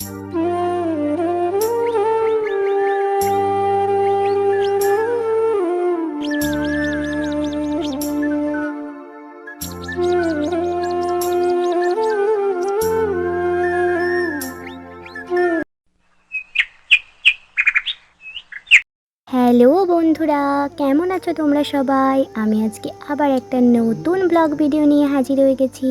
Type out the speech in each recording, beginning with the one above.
Mm-hmm. Hello বন্ধুরা, কেমন আছো তোমরা সবাই? আমি আজকে আবার একটা নতুন ব্লগ ভিডিও নিয়ে হাজির হয়ে গেছি।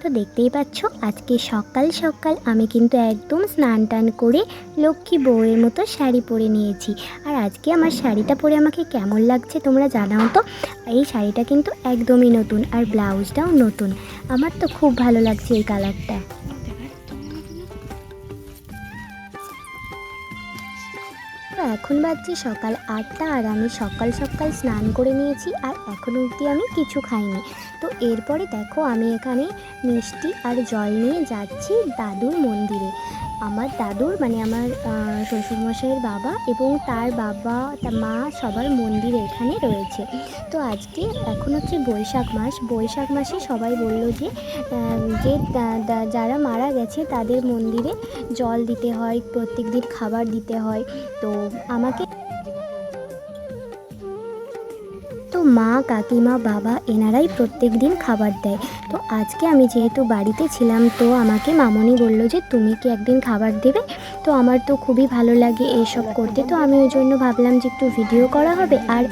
তো দেখতেই পাচ্ছ, আজকে সকাল সকাল আমি কিন্তু একদম স্নান টান করে লক্ষ্মী বউয়ের মতো শাড়ি পরে নিয়েছি। আর আজকে আমার শাড়িটা পরে আমাকে কেমন লাগছে তোমরা জানাও তো। এই শাড়িটা কিন্তু একদমই নতুন আর ব্লাউজটাও নতুন। আমার তো খুব ভালো লাগছে এই কালারটা এখন বাজছে সকাল আটটা আর আমি সকাল সকাল স্নান করে নিয়েছি আর এখনও অব্দি আমি কিছু খাইনি। তো এরপরে দেখো আমি এখানে মিষ্টি আর জল নিয়ে যাচ্ছি দাদুর মন্দিরে। আমার দাদুর মানে আমার শ্বশুরমশাইয়ের বাবা এবং তার বাবা, তার মা সবার মন্দির এখানে রয়েছে। তো আজকে এখন হচ্ছে বৈশাখ মাস। বৈশাখ মাসে সবাই বলল যে যে যারা মারা গেছে তাদের মন্দিরে জল দিতে হয়, প্রত্যেক দিন খাবার দিতে হয়। তো আমাকে মা, কাকিমা, বাবা এনারাই প্রত্যেক দিন খাবার দেয়। তো আজকে আমি যেহেতু বাড়িতে ছিলাম, তো আমাকে মামনি বলল যে, তুমি কি একদিন খাবার দেবে? তো আমার তো খুবই ভালো লাগে এইসব করতে। তো আমি ওই জন্য ভাবলাম যে, একটু ভিডিও করা হবে। আর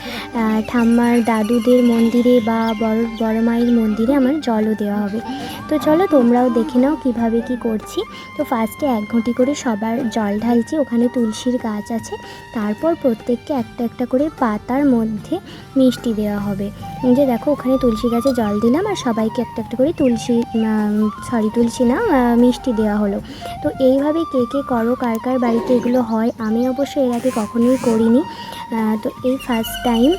ঠাম্মার দাদুদের মন্দিরে বা বড় বড় মায়ের মন্দিরে আমার জলও দেওয়া হবে। তো চলো তোমরাও দেখে নাও কীভাবে কি করছি। তো ফার্স্টে এক ঘটি করে সবার জল ঢালছি, ওখানে তুলসীর গাছ আছে। তারপর প্রত্যেককে একটা একটা করে পাতার মধ্যে মিষ্টি দেওয়া হবে। যে দেখো, ওখানে তুলসী গাছে জল দিলাম আর সবাইকে একটা একটা করে তুলসী সরি তুলসী না মিষ্টি দেওয়া হলো। তো এইভাবে কে কে করো, কার কার বাড়িতে এগুলো হয়, আমি অবশ্য এর আগে কখনোই করিনি। তো এই ফার্স্ট টাইম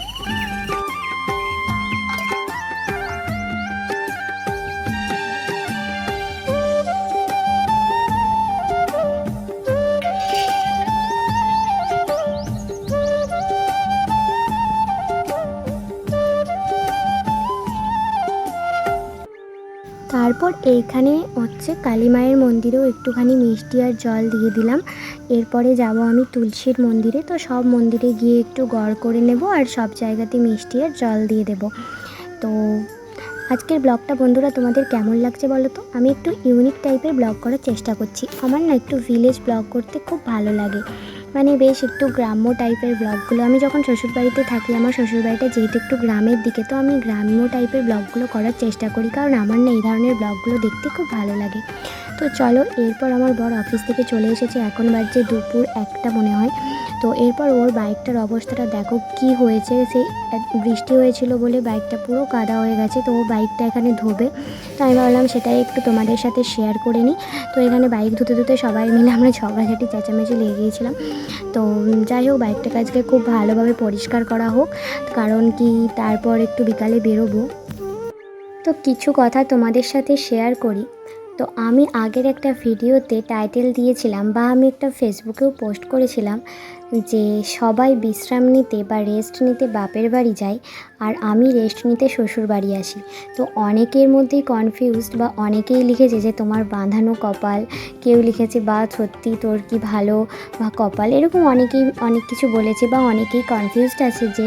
তারপর এইখানে হচ্ছে কালী মায়ের মন্দিরেও একটুখানি মিষ্টি আর জল দিয়ে দিলাম। এরপরে যাব আমি তুলসীর মন্দিরে। তো সব মন্দিরে গিয়ে একটু গড় করে নেব আর সব জায়গাতে মিষ্টি আর জল দিয়ে দেব। তো আজকের ব্লগটা বন্ধুরা তোমাদের কেমন লাগছে বলো তো? আমি একটু ইউনিক টাইপের ব্লগ করার চেষ্টা করছি। আমার না একটু ভিলেজ ব্লগ করতে খুব ভালো লাগে। মানে বেশ একটু গ্রাম্য টাইপের ব্লগগুলো। আমি যখন শ্বশুরবাড়িতে থাকি, আমার শ্বশুরবাড়িটা যেহেতু একটু গ্রামের দিকে, তো আমি গ্রাম্য টাইপের ব্লগগুলো করার চেষ্টা করি। কারণ আমার না এই ধরনের ব্লগগুলো দেখতে খুব ভালো লাগে। তো চলো, এরপর আমার বর অফিস থেকে চলে এসেছে। এখন বাজছে দুপুর একটা মনে হয়। তো এরপর ওর বাইকটার অবস্থাটা দেখো কি হয়েছে। সে বৃষ্টি হয়েছিল বলে বাইকটা পুরো কাদা হয়ে গেছে, তো ও বাইকটা এখানে ধোবে। তো আমি ভাবলাম সেটাই একটু তোমাদের সাথে শেয়ার করে নিই। তো এখানে বাইক ধুতে ধুতে সবাই মিলে আমরা ঝগড়াঝাটি, চেঁচামেচি লেগে গিয়েছিলাম তো যাই হোক, বাইকটাকে আজকে খুব ভালোভাবে পরিষ্কার করা হোক, কারণ কি তারপর একটু বিকালে বেরোবো। তো কিছু কথা তোমাদের সাথে শেয়ার করি। তো আমি আগের একটা ভিডিওতে টাইটেল দিয়েছিলাম বা আমি একটা ফেসবুকেও পোস্ট করেছিলাম যে সবাই বিশ্রাম নিতে বা রেস্ট নিতে বাপের বাড়ি যায় আর আমি রেস্ট নিতে শ্বশুর বাড়ি আসি। তো অনেকের মধ্যেই কনফিউজড বা অনেকেই লিখেছে যে তোমার বাঁধানো কপাল কেউ লিখেছে বা সত্যি তোর কি ভালো বা কপাল? এরকম অনেকেই অনেক কিছু বলেছে বা অনেকেই কনফিউজড আছে যে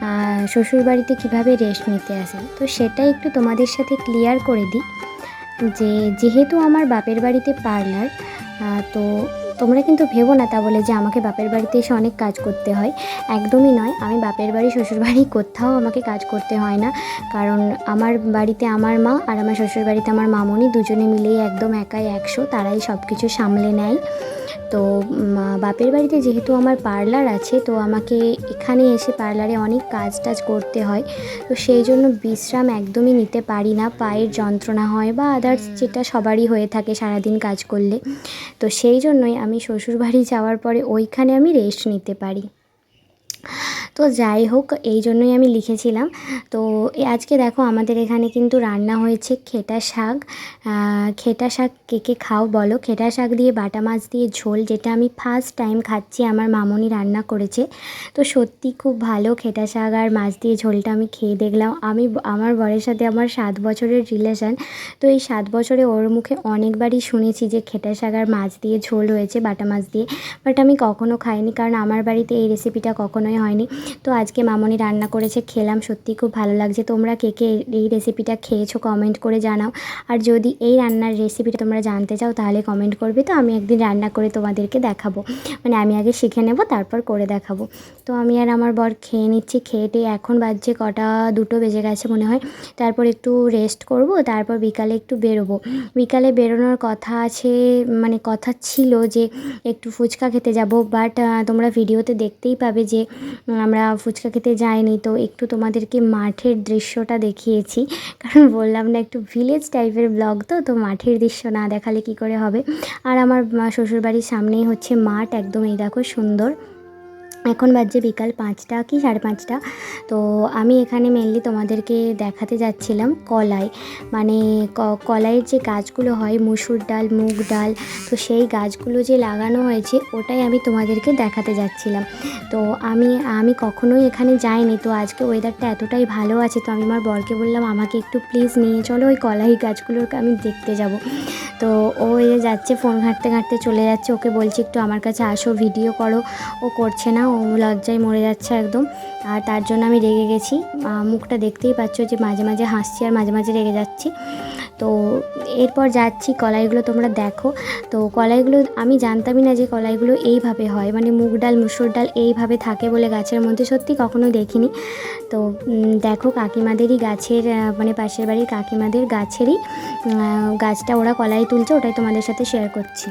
আহ, শ্বশুরবাড়িতে কীভাবে রেস্ট নিতে আসে। তো সেটা একটু তোমাদের সাথে ক্লিয়ার করে দিই। যে যেহেতু আমার বাপের বাড়িতে পার্লার তো তোমরা কিন্তু ভেবো না তা বলে যে আমাকে বাপের বাড়িতে এসে অনেক কাজ করতে হয়। একদমই নয়। আমি বাপের বাড়ি শ্বশুর বাড়ি কোথাও আমাকে কাজ করতে হয় না। কারণ আমার বাড়িতে আমার মা আর আমার শ্বশুর বাড়িতে আমার মামনি দুজনে মিলেই একদম একাই একশো। তারাই সব কিছু সামলে নেয়। তো বাপের বাড়িতে যেহেতু আমার পার্লার আছে, তো আমাকে এখানে এসে পার্লারে অনেক কাজ টাজ করতে হয়। তো সেই জন্য বিশ্রাম একদমই নিতে পারি না। পায়ের যন্ত্রণা হয় বা আদার্স যেটা সবারই হয়ে থাকে সারাদিন কাজ করলে। তো সেই জন্যই আমি শ্বশুরবাড়ি যাওয়ার পরে ওইখানে আমি রেস্ট নিতে পারি। তো যাই হোক, এই জন্যই আমি লিখেছিলাম। তো আজকে দেখো আমাদের এখানে কিন্তু রান্না হয়েছে খেটা শাক। খেটা শাক কে কে খাও বলো। খেটা শাক দিয়ে বাটা মাছ দিয়ে ঝোল, যেটা আমি ফার্স্ট টাইম খাচ্ছি, আমার মামনি রান্না করেছে। তো সত্যি খুব ভালো খেটা শাক আর মাছ দিয়ে ঝোলটা আমি খেয়ে দেখলাম। আমি আমার বরের সাথে আমার সাত বছরের রিলেশন তো এই সাত বছরে ওর মুখে অনেকবারই শুনেছি যে খেটা শাক আর মাছ দিয়ে ঝোল হয়েছে, বাটা মাছ দিয়ে। বাট আমি কখনো খাইনি, কারণ আমার বাড়িতে এই রেসিপিটা কখনোই হয়নি। তো আজকে মামনি রান্না করেছে, খেলাম। সত্যি খুব ভালো লাগছে। তোমরা কে কে এই রেসিপিটা খেয়েছো কমেন্ট করে জানাও। আর যদি এই রান্নার রেসিপিটা তোমরা জানতে চাও, তাহলে কমেন্ট করবে। তো আমি একদিন রান্না করে তোমাদেরকে দেখাবো। মানে আমি আগে শিখে নেব, তারপর করে দেখাবো। তো আমি আর আমার বর খেয়ে নিচ্ছি। খেয়েটে এখন বাজছে কটা, দুটো বেজে গেছে মনে হয়। তারপর একটু রেস্ট করব, তারপর বিকালে একটু বেরোবো। বিকালে বেরোনোর কথা আছে মানে কথা ছিল যে একটু ফুচকা খেতে যাব। বাট তোমরা ভিডিওতে দেখতেই পাবে যে আমরা ফুচকা খেতে যাইনি, তো একটু তোমাদেরকে মাঠের দৃশ্যটা দেখিয়েছি। কারণ বললাম না একটু ভিলেজ টাইপের ব্লগ তো তো মাঠের দৃশ্য না দেখালে কি করে হবে? আর আমার শ্বশুরবাড়ির সামনেই হচ্ছে মাঠ, একদম এই দেখো সুন্দর। এখন বাজছে বিকাল পাঁচটা কি সাড়ে পাঁচটা। তো আমি এখানে মেনলি তোমাদেরকে দেখাতে যাচ্ছিলাম কলাই। মানে কলাইয়ের যে গাছগুলো হয়, মুসুর ডাল, মুগ ডাল, তো সেই গাছগুলো যে লাগানো হয়েছে, ওটাই আমি তোমাদেরকে দেখাতে যাচ্ছিলাম। তো আমি আমি কখনোই এখানে যাইনি, তো আজকে ওয়েদারটা এতটাই ভালো আছে, তো আমি আমার বরকে বললাম, আমাকে একটু প্লিজ নিয়ে চলো ওই কলাই গাছগুলোকে আমি দেখতে যাব। তো ও এ যাচ্ছে, ফোন ঘাঁটতে ঘাঁটতে চলে যাচ্ছে। ওকে বলছি, একটু আমার কাছে আসো ভিডিও করো। ও করছে না, ও লজ্জায় মরে যাচ্ছে একদম। আর তার জন্য আমি রেগে গেছি। মুখটা দেখতেই পাচ্ছ যে মাঝে মাঝে হাসছি আর মাঝে মাঝে রেগে যাচ্ছি। তো এরপর যাচ্ছি, কলাইগুলো তোমরা দেখো। তো কলাইগুলো, আমি জানতামই না যে কলাইগুলো এইভাবে হয়। মানে মুগ ডাল, মুসুর ডাল এইভাবে থাকে বলে গাছের মধ্যে সত্যি কখনো দেখিনি। তো দেখো কাকিমাদেরই গাছের মানে পাশের বাড়ির কাকিমাদের গাছেরই গাছটা ওরা কলাই তুলছে, ওটাই তোমাদের সাথে শেয়ার করছি।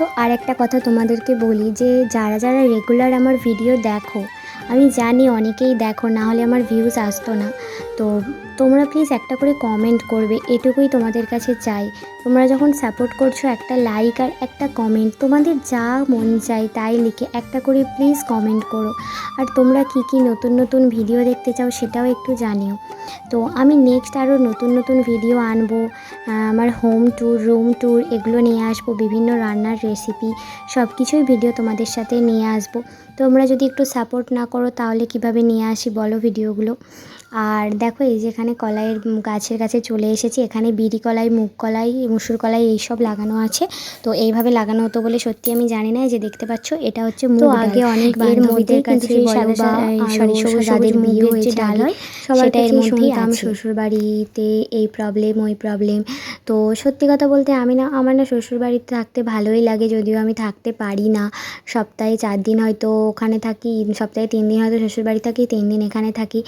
তো আর একটা কথা তোমাদেরকে বলি যে, যারা যারা রেগুলার আমার ভিডিও দেখো, আমি জানি অনেকেই দেখো না হলে আমার ভিউজ আসতো না। তো তোমরা প্লিজ একটা করে কমেন্ট করবে, এটুকুই তোমাদের কাছে চাই। তোমরা যখন সাপোর্ট করছ একটা লাইক আর একটা কমেন্ট তোমাদের যা মন চাই তাই লিখে একটা করে প্লিজ কমেন্ট করো। আর তোমরা কি কি নতুন নতুন ভিডিও দেখতে চাও সেটাও একটু জানিও। তো আমি নেক্সট আরও নতুন নতুন ভিডিও আনব আমার হোম ট্যুর রুম ট্যুর এগুলো নিয়ে আসব, বিভিন্ন রান্নার রেসিপি সব কিছুই ভিডিও তোমাদের সাথে নিয়ে আসব। তোমরা যদি একটু সাপোর্ট না করো তাহলে কীভাবে নিয়ে আসি বলো ভিডিওগুলো আর দেখো এই যেখানে কলাইয়ের গাছের কাছে চলে এসেছি, এখানে বিড়ি কলাই, মুগ কলাই মুসুর কলাই এইসব লাগানো আছে। তো এইভাবে লাগানো হতো বলে সত্যি আমি জানি না যে দেখতে পাচ্ছ এটা হচ্ছে মুগ ডাল। আগে অনেক এর মধ্যে কাছে সরি সবুজ যাদের সবুজ বিয়ে হয়েছে ডাল হয়। সেটা এর মধ্যেই শুনতাম শ্বশুর বাড়িতে এই প্রবলেম ওই প্রবলেম তো সত্যি কথা বলতে আমি না আমার না শ্বশুর বাড়িতে থাকতে ভালোই লাগে যদিও আমি থাকতে পারি না। সপ্তাহে চার দিন হয়তো ওখানে থাকি সপ্তাহে তিন দিন হয়তো শ্বশুর বাড়ি থাকি তিন দিন এখানে থাকি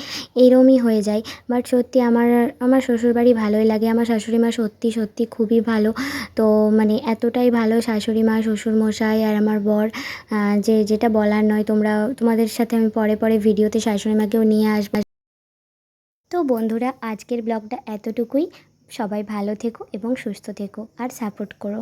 এইরমই হয়ে যায়। বাট সত্যি আমার আমার শ্বশুর বাড়ি ভালোই লাগে আমার শাশুড়ি মা সত্যি সত্যি খুবই ভালো। তো মানে এতটাই ভালো শাশুড়ি মা, শ্বশুর মশাই আর আমার বর যে যেটা বলার নয়, তোমরা, তোমাদের সাথে আমি পরে পরে ভিডিওতে শাশুড়ি মাকেও নিয়ে আসব। তো বন্ধুরা, আজকের ব্লগটা এতটুকুই। সবাই ভালো থেকো এবং সুস্থ থেকো আর সাপোর্ট করো।